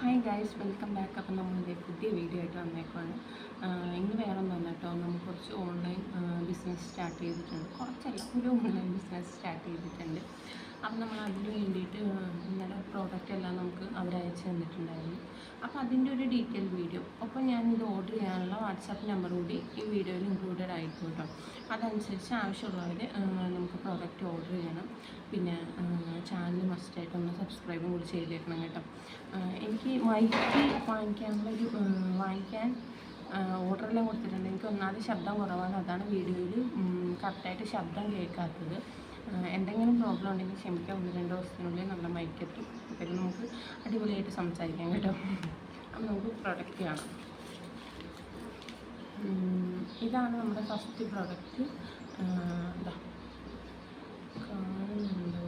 Hi guys welcome back അപ്പം നമ്മളിതേ പുതിയ video ആയിട്ട് വന്നേക്കുവാണ്. ഇന്ന് വേറെ ഒന്നുമല്ല കേട്ടോ നമ്മൾ കുറച്ച് ഓൺലൈൻ ബിസിനസ് സ്റ്റാർട്ട് ചെയ്തിട്ടുണ്ട്. കുറച്ചല്ല ഒരു ഓൺലൈൻ ബിസിനസ് സ്റ്റാർട്ട് ചെയ്തിട്ടുണ്ട്. അപ്പം നമ്മൾ അതിന് വേണ്ടിയിട്ട് ഇന്നലെ പ്രോഡക്റ്റ് എല്ലാം നമുക്ക് അവർ അയച്ചു തന്നിട്ടുണ്ടായിരുന്നു. അപ്പോൾ അതിന്റെ ഒരു ഡീറ്റെയിൽ വീഡിയോ അപ്പോൾ ഞാൻ ഇത് ഓർഡർ ചെയ്യാനുള്ള വാട്സാപ്പ് നമ്പർ കൂടി ഈ വീഡിയോയിൽ ഇൻക്ലൂഡഡ് ആയിരിക്കും കേട്ടോ. അതനുസരിച്ച് ആവശ്യമുള്ളവർ നമുക്ക് പ്രോഡക്റ്റ് ഓർഡർ ചെയ്യണം. പിന്നെ ചാനൽ മസ്റ്റായിട്ട് ഒന്ന് സബ്സ്ക്രൈബും കൂടി ചെയ്തേക്കണം കേട്ടോ. എനിക്ക് മൈക്ക് വാങ്ങിക്കാനുള്ള ഒരു വാങ്ങിക്കാൻ ഓർഡറെല്ലാം കൊടുത്തിട്ടുണ്ട്. എനിക്ക് ഒന്നാമത് ശബ്ദം കുറവാണ്. അതാണ് വീഡിയോയിൽ കറക്റ്റായിട്ട് ശബ്ദം കേൾക്കാത്തത്. എന്തെങ്കിലും പ്രോബ്ലം ഉണ്ടെങ്കിൽ ക്ഷമിക്കാൻ ഒന്ന് രണ്ട് ദിവസത്തിനുള്ളിൽ നമ്മുടെ മൈക്ക് എത്തും. അപ്പോൾ നമുക്ക് അടിപൊളിയായിട്ട് സംസാരിക്കാം കേട്ടോ. അപ്പോൾ നമുക്ക് പ്രൊഡക്റ്റ് കാണാം. ഇതാണ് നമ്മുടെ ഫസ്റ്റ് പ്രോഡക്റ്റ് ഇതാ കാണുന്നുണ്ട്.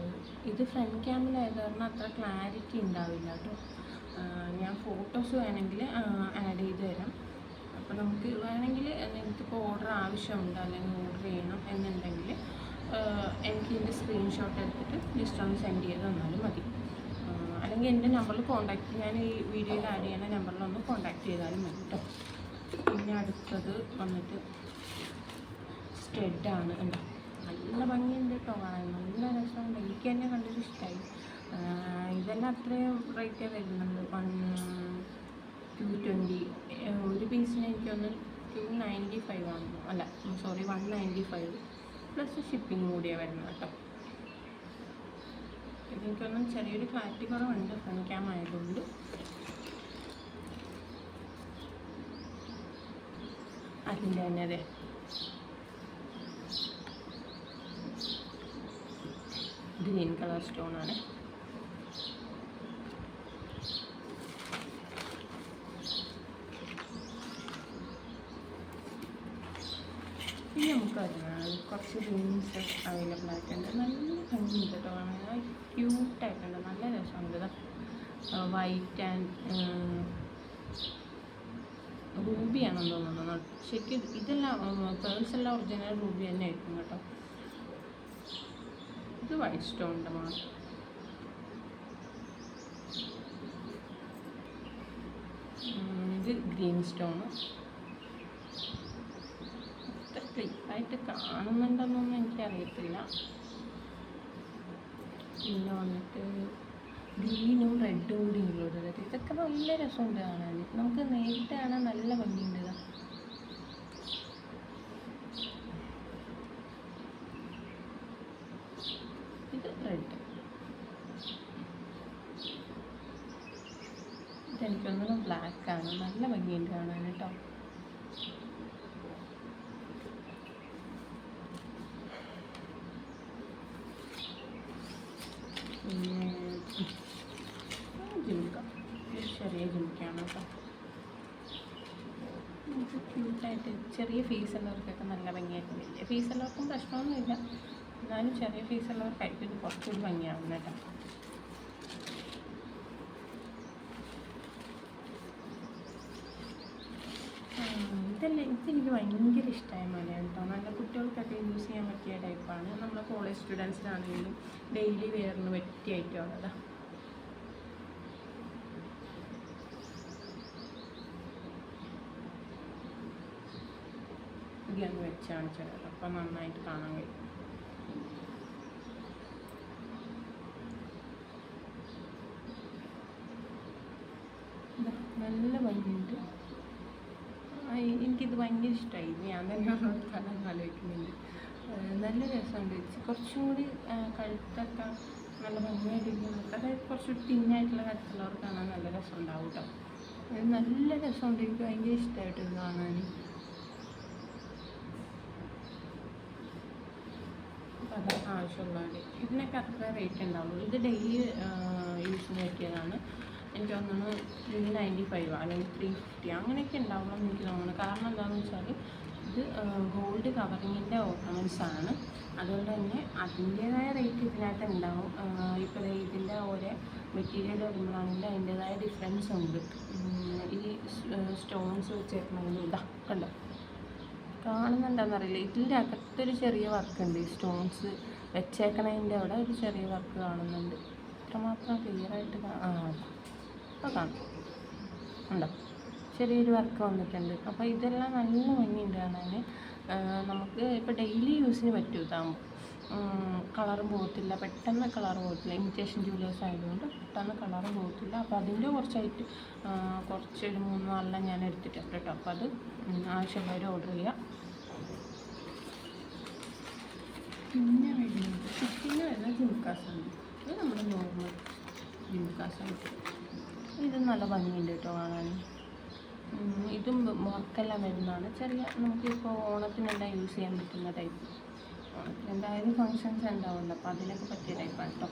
ഇത് ഫ്രണ്ട് ക്യാമിലായത് കാരണം അത്ര ക്ലാരിറ്റി ഉണ്ടാവില്ല കേട്ടോ. ഞാൻ ഫോട്ടോസ് വേണമെങ്കിൽ ആഡ് ചെയ്ത് തരാം. അപ്പോൾ നമുക്ക് വേണമെങ്കിൽ നിങ്ങൾക്കിപ്പോൾ ഓർഡർ ആവശ്യമുണ്ട് അല്ലെങ്കിൽ ഓർഡർ ചെയ്യണം എന്നുണ്ടെങ്കിൽ എനിക്ക് സ്ക്രീൻഷോട്ട് എടുത്തിട്ട് ജസ്റ്റ് ഒന്ന് സെൻഡ് ചെയ്ത് തന്നാലും മതി. അല്ലെങ്കിൽ എന്റെ നമ്പറിൽ കോൺടാക്ട് ഞാൻ ഈ വീഡിയോയിൽ ആഡ് ചെയ്യുന്ന നമ്പറിൽ ഒന്ന് കോൺടാക്ട് ചെയ്താലും മതി കേട്ടോ പിന്നെ അടുത്തത് വന്നിട്ട് സ്റ്റെഡാണ് ഉണ്ടോ നല്ല ഭംഗിയുണ്ട് കേട്ടോ നല്ല രസമുണ്ട്. എനിക്ക് തന്നെ കണ്ടിട്ട് ഇഷ്ടമായി ഇതെല്ലാം അത്രയും റേറ്റേ വരുന്നുണ്ട്. വൺ ടു ട്വന്റി ഒരു പീസിന് എനിക്കൊന്ന് ടു നയന്റി ഫൈവ് ആണ് അല്ല sorry one ninety five plus shipping കൂടിയാണ് വരുന്നത് കേട്ടോ. ഇതെനിക്കൊന്നും ചെറിയൊരു ക്ലാരിറ്റി കുറവുണ്ട്. ക്യാം ആയതുകൊണ്ട്. അതിന്റെ തന്നെ അതെ. ഗ്രീൻ കളർ സ്റ്റോൺ ആണ് ഇനി നമുക്ക് വരുന്നത് കുറച്ച് റൂംസ് അവൈലബിൾ ആയിട്ടുണ്ട് നല്ല ഭംഗിയുണ്ട് കേട്ടോ. കാണാൻ ക്യൂട്ടായിട്ടുണ്ട് നല്ല രസമുണ്ട് വൈറ്റ് ആൻഡ് റൂബിയാണെന്ന് തോന്നുന്നു. ശരിക്കും ഇതെല്ലാം പേഴ്സ് എല്ലാം ഒറിജിനൽ റൂബി തന്നെ ആയിരിക്കും കേട്ടോ. ഇത് വൈറ്റ് സ്റ്റോണിന്റെ മാത്രം ഉം, ഇത് ഗ്രീൻ സ്റ്റോണ് ക്ലിപ്പായിട്ട് കാണുന്നുണ്ടെന്നൊന്നും എനിക്കറിയത്തില്ല. പിന്നെ വന്നിട്ട് ഗ്രീനും റെഡും കൂടി ഇൻക്ലൂഡ് ഇതൊക്കെ നല്ല രസമുണ്ട് കാണാൻ. നമുക്ക് നേരിട്ട് കാണാൻ നല്ല ഭംഗിയുണ്ട് ഇതാ. റെഡ് ഇതെനിക്കൊന്നും ബ്ലാക്ക് ആണ്. നല്ല ഭംഗിയുണ്ട് കാണാൻ കേട്ടോ പിന്നെ ജിമിക്ക ഒരു ചെറിയ ജിമിക്കാണ് കേട്ടോ ഇത് ക്യൂട്ടായിട്ട് ചെറിയ ഫീസ് ഉള്ളവർക്കൊക്കെ നല്ല ഭംഗിയായിട്ട് വലിയ ഫീസ് ഉള്ളവർക്കും പ്രശ്നമൊന്നുമില്ല. എന്നാലും ചെറിയ ഫീസ് ഉള്ളവർക്കായിരിക്കും ഇത് കുറച്ചുകൂടി ഭംഗിയാവും കേട്ടോ. ഇതല്ല ഇതെനിക്ക് ഭയങ്കര ഇഷ്ടമായ മലയാണ് കേട്ടോ. നല്ല കുട്ടികൾക്കൊക്കെ യൂസ് ചെയ്യാൻ പറ്റിയ ടൈപ്പാണ് നമ്മുടെ കോളേജ് സ്റ്റുഡൻസിനാണെങ്കിലും ഡെയിലി വെയറിന് പറ്റിയ ഐറ്റമാണത് അങ്ങ് വെച്ച് കാണിച്ചത് അപ്പം നന്നായിട്ട് കാണാൻ കഴിയും. നല്ല ഭംഗിയുണ്ട്. എനിക്കിത് ഭയങ്കര ഇഷ്ടമായി ഞാൻ തന്നെ എടുക്കാനും ആലോചിക്കുന്നുണ്ട് നല്ല രസമുണ്ട്. കുറച്ചും കൂടി കഴുത്തൊക്കെ നല്ല ഭംഗിയായിട്ടിരിക്കുന്നത് അതായത് കുറച്ച് തിന്നായിട്ടുള്ള കഴുത്തുള്ളവർക്ക് കാണാൻ നല്ല രസം ഉണ്ടാവും കേട്ടോ നല്ല രസമുണ്ട്. എനിക്ക് ഭയങ്കര ഇഷ്ടമായിട്ടുണ്ട് കാണാൻ ആവശ്യമുള്ളവർ ഇതിനൊക്കെ അത്ര റേറ്റ് ഉണ്ടാവുള്ളൂ. ഇത് ഡെയിലി യൂസിന് പറ്റിയതാണ് എനിക്ക് തോന്നുന്നു ത്രീ നയന്റി ഫൈവ് അല്ലെങ്കിൽ ത്രീ ഫിഫ്റ്റി അങ്ങനെയൊക്കെ ഉണ്ടാവുള്ളൂ എന്ന് എനിക്ക് തോന്നുന്നു. കാരണം എന്താണെന്ന് വെച്ചാൽ ഇത് ഗോൾഡ് കവറിങ്ങിന്റെ ഓർണമെന്റ്സ് ആണ്. അതുകൊണ്ട് തന്നെ അതിന്റേതായ റേറ്റ് ഇതിനകത്ത് ഉണ്ടാവും. ഇപ്പോൾ ഇതിന്റെ ഓരോ മെറ്റീരിയൽ വരുമ്പോഴാണെങ്കിൽ അതിന്റേതായ ഡിഫറൻസ് ഉണ്ട്. ഈ സ്റ്റോൺസ് വെച്ചേക്കണമെങ്കിൽ ഇതാ കണ്ടോ? കാണുന്നുണ്ടെന്നറിയില്ല ഇതിന്റെ അകത്തൊരു ചെറിയ വർക്കുണ്ട്. ഈ സ്റ്റോൺസ് വെച്ചേക്കണതിന്റെ അവിടെ ഒരു ചെറിയ വർക്ക് കാണുന്നുണ്ട്. ഇത്രമാത്രം ക്ലിയറായിട്ട് ആ അപ്പോൾ കാണും. ഉണ്ടോ? ചെറിയൊരു വർക്ക് വന്നിട്ടുണ്ട്. അപ്പോൾ ഇതെല്ലാം നല്ല ഭംഗിയുണ്ട് കാണാൻ നമുക്ക് ഇപ്പോൾ ഡെയിലി യൂസിന് പറ്റും ഇതാകുമ്പോൾ കളർ പോകത്തില്ല. പെട്ടെന്ന് കളർ പോകത്തില്ല. ഇമിറ്റേഷൻ ജൂലേഴ്സ് ആയതുകൊണ്ട് പെട്ടെന്ന് കളർ പോകത്തില്ല. അപ്പോൾ അതിന്റെ കുറച്ചായിട്ട് കുറച്ച് ഒരു മൂന്ന് നാലെണ്ണം ഞാൻ എടുത്തിട്ടുണ്ട് കേട്ടോ അപ്പോൾ അത് ആവശ്യമുള്ളവർ ഓർഡർ ചെയ്യാം. പിന്നെ വരുന്നത് പിന്നെ വരുന്ന ജിംകാസാണ്. ഇത് നമ്മുടെ നോർമൽ ജിംകാസാണ്. ഇത് നല്ല ഭംഗിയുണ്ട് കേട്ടോ ഉം, ഇതും വർക്കെല്ലാം വരുന്നതാണ്. ചെറിയ നമുക്കിപ്പോൾ ഓണത്തിനെല്ലാം യൂസ് ചെയ്യാൻ പറ്റുന്ന ടൈപ്പ് എന്തായാലും ഫങ്ഷൻസ് ഉണ്ടാവുമല്ലോ. അപ്പോൾ അതിനൊക്കെ പറ്റിയ ടൈപ്പാണ് കേട്ടോ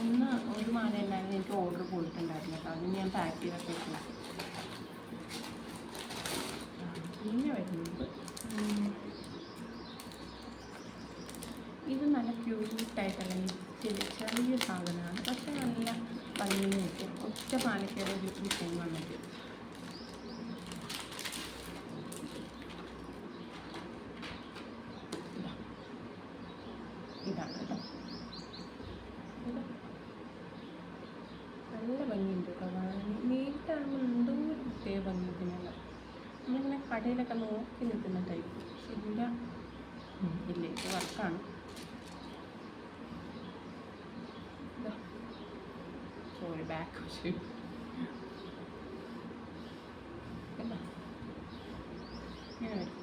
ഒന്ന് ഒരു മാല ഉണ്ടായിരുന്നു എനിക്ക് ഓർഡർ പോയിട്ടുണ്ടായിരുന്നു കേട്ടോ അതിന് ഞാൻ പാക്ക് ചെയ്തൊക്കെ വെച്ചില്ല പിന്നെ വരുന്നത് ഇത് നല്ല ക്യൂട്ടായിട്ടുള്ള ചെറിയ സാധനമാണ്. ഭംഗിയിൽ നിൽക്കും ഒറ്റ പാലക്കയുടെ വീട്ടിൽ പോകാൻ നല്ല ഭംഗിയുണ്ട് കേട്ടോ കാണാൻ. എന്തോ പ്രത്യേക ഭംഗി ഇതിനുള്ള നമ്മളിങ്ങനെ കടയിലൊക്കെ നോക്കി നിൽക്കുന്ന ടൈപ്പ് പക്ഷെ ഇല്ല ഇത് വർക്കാണ് സോറി ബാക്ക് വശം? ഇങ്ങനെ വരും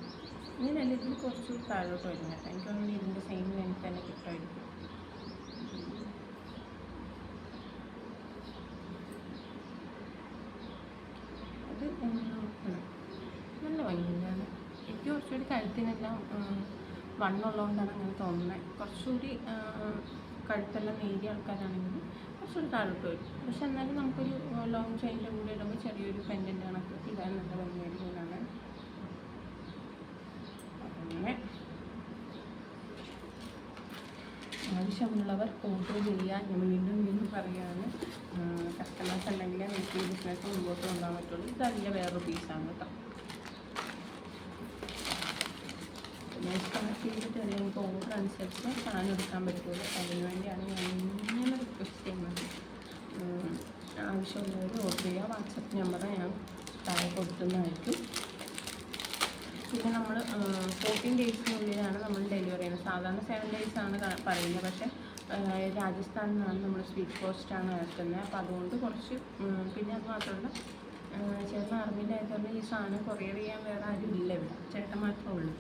ഇങ്ങനെയല്ല ഇതിൽ കുറച്ച് താഴോട്ട് വരും കേട്ടോ. എനിക്ക് ഇതിന്റെ സെയിം ലെങ്ത് തന്നെ കിട്ടുമായിരിക്കും. അത്. നല്ല ഭംഗിയാണ്. എനിക്ക് കുറച്ചുകൂടി കഴുത്തിനെല്ലാം വണ്ണുള്ളതുകൊണ്ടാണ് അങ്ങനെ തോന്നുന്നത്. കുറച്ചുകൂടി കഴുത്തെല്ലാം നേരിയ ആൾക്കാരാണെങ്കിൽ കുറച്ചുകൂടി താഴോട്ട് വരും. പക്ഷെ എന്നാലും നമുക്കൊരു ലോങ് ചെയിന്റെ കൂടെ ഇടുമ്പോൾ ചെറിയൊരു പെൻഡന്റ് കണക്ക് ഇടാൻ നല്ല ഭംഗിയായിരിക്കുന്നതാണ് അങ്ങനെ. ആവശ്യമുള്ളവർ ഓർഡർ ചെയ്യുക ഞാൻ വീണ്ടും വീണ്ടും പറയുകയാണ്. കസ്റ്റമേഴ്സ് ഉണ്ടെങ്കിൽ ഈ ബിസിനസ് മുമ്പോട്ട് കൊണ്ടുപോകാൻ പറ്റുള്ളൂ. ഇതല്ല വേറൊരു പീസാണ് കേട്ടോ. ഞാൻ സ്റ്റാർട്ട് ചെയ്തിട്ട് അല്ലെങ്കിൽ ഓർഡർ അനുസരിച്ച് സാധനം എടുക്കാൻ പറ്റുള്ളൂ അതിന് വേണ്ടിയാണ് ഞാൻ ഇങ്ങനെ റിക്വസ്റ്റ് ചെയ്യുന്നത് ആവശ്യമുള്ളവർ ഓർഡർ ചെയ്യുക വാട്സപ്പ് നമ്പർ ഞാൻ താഴെ കൊടുക്കുന്നതായിരിക്കും പിന്നെ നമ്മൾ ഫോർട്ടീൻ ഡേയ്സിനുള്ളിലാണ് നമ്മൾ ഡെലിവറി ചെയ്യുന്നത് സാധാരണ സെവൻ ഡേയ്സ് ആണ് പറയുന്നത് പക്ഷേ രാജസ്ഥാനിൽ നിന്നാണ് നമ്മൾ സ്വീറ്റ് പോസ്റ്റാണ് ഇറക്കുന്നത് അപ്പോൾ അതുകൊണ്ട് കുറച്ച് പിന്നെ അത് മാത്രമല്ല ചേട്ടൻ ആർമിന്റെ ആയതുകൊണ്ട് ഈ സാധനം കൊറിയർ ചെയ്യാൻ വേറെ ആരും ഇല്ല ഇവിടെ ചേട്ടൻ മാത്രമേ ഉള്ളൂ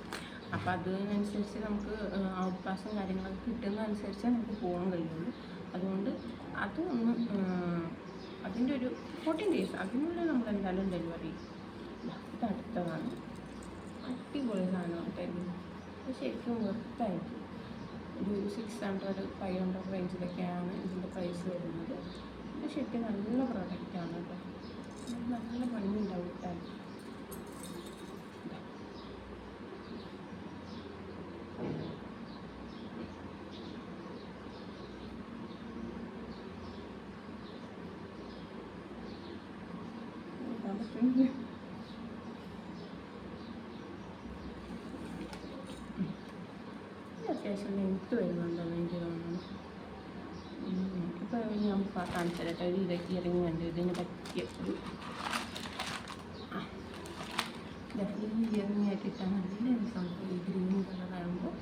അപ്പോൾ അതിനനുസരിച്ച് നമുക്ക് ഔട്ട് പാസും കാര്യങ്ങളൊക്കെ കിട്ടുന്നതനുസരിച്ച് നമുക്ക് പോകാൻ കഴിയുള്ളൂ. അതുകൊണ്ട് അത് ഒന്ന് അതിന്റെ ഒരു ഫോർട്ടീൻ ഡേയ്സ് അതിനുള്ളിൽ നമ്മൾ എന്തായാലും ഡെലിവറി ചെയ്യും. അടുത്തതാണ്. അടിപൊളി സാധനമായിട്ടായിരുന്നു അത് ശരിക്കും വെറുത്തായിരിക്കും ഒരു സിക്സ് ഹൺഡ്രഡ് ഫൈവ് ഹൺഡ്രഡ് റേഞ്ചിലൊക്കെയാണ് ഇതിന്റെ പ്രൈസ് വരുന്നത്. ഇത് ശരിക്കും നല്ല പ്രൊഡക്റ്റാണ് കേട്ടോ. നല്ല ഭംഗിയുണ്ടാവും ഇട്ടാൽ ഇടാൻ പറ്റുന്നില്ല അത്യാവശ്യം ലെങ്ത്ത് വരുന്നുണ്ടെന്ന് എനിക്ക് തോന്നുന്നു. ഇപ്പോൾ ഞാൻ നമുക്ക് കാണിച്ചു തരട്ടെ ഒരു ഇതൊക്കെ ഇറങ്ങിയുണ്ട് ഇതിന് പറ്റിയ ഒരു ഈ ഇറങ്ങിയായിട്ട് ഇട്ടാൽ നല്ല ഈ ഗ്രീൻ കളറാകുമ്പോൾ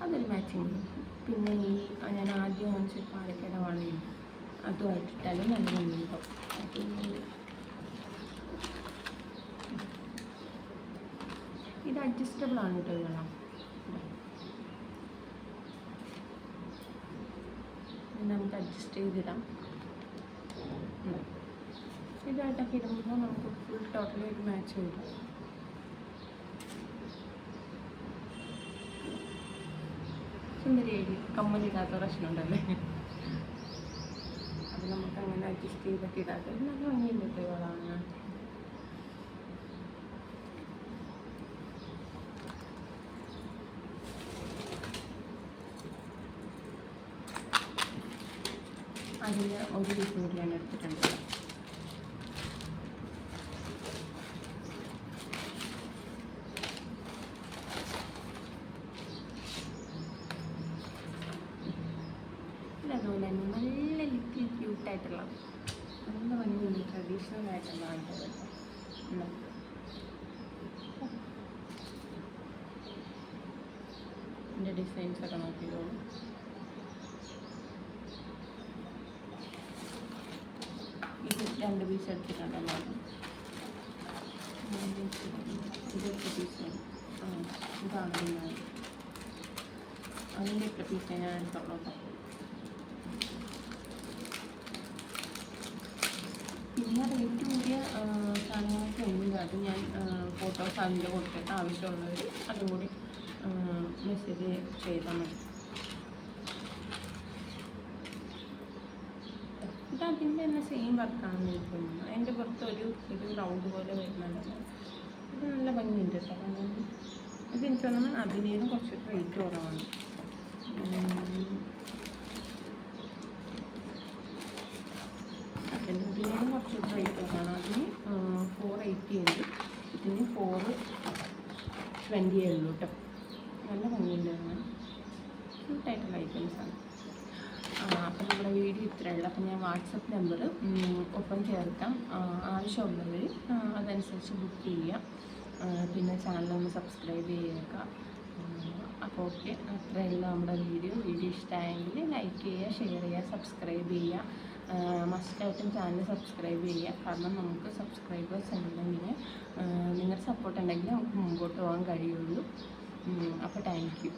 അതൊരു മാച്ചിങ് പിന്നെ ഈ ഞാൻ ആദ്യം കാണിച്ച പാലക്കട വളയും അതുമായിട്ട് ഇട്ടാലും നല്ല ഭംഗിയുണ്ടാവും ഇത് അഡ്ജസ്റ്റബിൾ ആണ് കേട്ടോ ഇത് വെള്ളം ഇത് നമുക്ക് അഡ്ജസ്റ്റ് ചെയ്തിടാം. ഇതായിട്ടൊക്കെ ഇടുമ്പോൾ നമുക്ക് ഫുൾ ടോട്ടലി ഒരു മാച്ച് വരും. സുന്ദരിയായി കമ്മലിടാത്ത പ്രശ്നമുണ്ടല്ലേ? അത് നമുക്ക് അങ്ങനെ അഡ്ജസ്റ്റ് ചെയ്തൊക്കെ ഇത് നല്ല വളമാണ് കേട്ടോ ഇവളാണ് അതിൽ ഒരു പീസ് കൂടി ഞാൻ എടുത്തിട്ടുണ്ട് ഇത് അതുപോലെ തന്നെ നല്ല ലിറ്റിൽ ക്യൂട്ടായിട്ടുള്ള നല്ല ഭംഗിയുണ്ട് ട്രഡീഷണൽ ആയിട്ടുള്ളതാണ് കേട്ടോ ഉണ്ടോ? ഇതിന്റെ ഡിസൈൻസ് ഒക്കെ നോക്കിക്കോളൂ ഇത് രണ്ട് പീസ് എടുത്തിട്ടുണ്ടല്ലോ ഇത് എട്ട് പീസാണ് ആ ഇതാണ് പിന്നെ അതിന്റെ എട്ട് പീസേ ഞാൻ എടുത്തോളൂ പിന്നെ റേറ്റ് കൂടിയ സാധനങ്ങളൊക്കെ ഉണ്ട് അത് ഞാൻ ഫോട്ടോസ് അതിന്റെ കൊടുത്തിട്ട് ആവശ്യമുള്ളവർ അതും കൂടി മെസ്സേജ് ചെയ്താൽ മതി. ഇത് അതിന്റെ തന്നെ സെയിം വർക്കാണെന്ന് എനിക്ക് തോന്നുന്നു അതിന്റെ പുറത്ത് ഒരു ഒരു റൗണ്ട് പോലെ വരുന്നുണ്ടല്ലോ ഇത് നല്ല ഭംഗിയുണ്ട് കേട്ടോ. കാണാൻ ഇത് എനിക്ക് തോന്നുന്നു അതിനേലും കുറച്ച് റേറ്റ് കുറവാണ് ഉം. അതിന്റെ ഇതിനേലും കുറച്ച് റേറ്റ് കുറവാണ് അതിന് ഫോർ എയ്റ്റി ഉണ്ട് ഇതിന് ഫോർ ട്വന്റി ഉള്ളൂ കേട്ടോ. നല്ല ഭംഗിയുണ്ട് കാണാൻ ക്യൂട്ടായിട്ടുള്ള ഐറ്റംസാണ് അപ്പം നമ്മുടെ വീഡിയോ ഇത്രയേ ഉള്ളൂ. അപ്പം ഞാൻ വാട്സപ്പ് നമ്പർ ഒപ്പം ചേർക്കാം. ആവശ്യമുള്ളവർ അതനുസരിച്ച് ബുക്ക് ചെയ്യാം. പിന്നെ ചാനലൊന്ന് സബ്സ്ക്രൈബ് ചെയ്യുക. അപ്പോൾ ഓക്കെ ഉള്ളൂ നമ്മുടെ വീഡിയോ. വീഡിയോ ഇഷ്ടമായെങ്കിൽ ലൈക്ക് ചെയ്യുക ഷെയർ ചെയ്യുക സബ്സ്ക്രൈബ് ചെയ്യുക. മസ്റ്റായിട്ടും ചാനൽ സബ്സ്ക്രൈബ് ചെയ്യുക. കാരണം നമുക്ക് സബ്സ്ക്രൈബേഴ്സ് ഉണ്ടെങ്കിൽ നിങ്ങളുടെ സപ്പോർട്ട് ഉണ്ടെങ്കിൽ നമുക്ക് മുമ്പോട്ട് പോകാൻ കഴിയുള്ളൂ. അപ്പോൾ താങ്ക് യു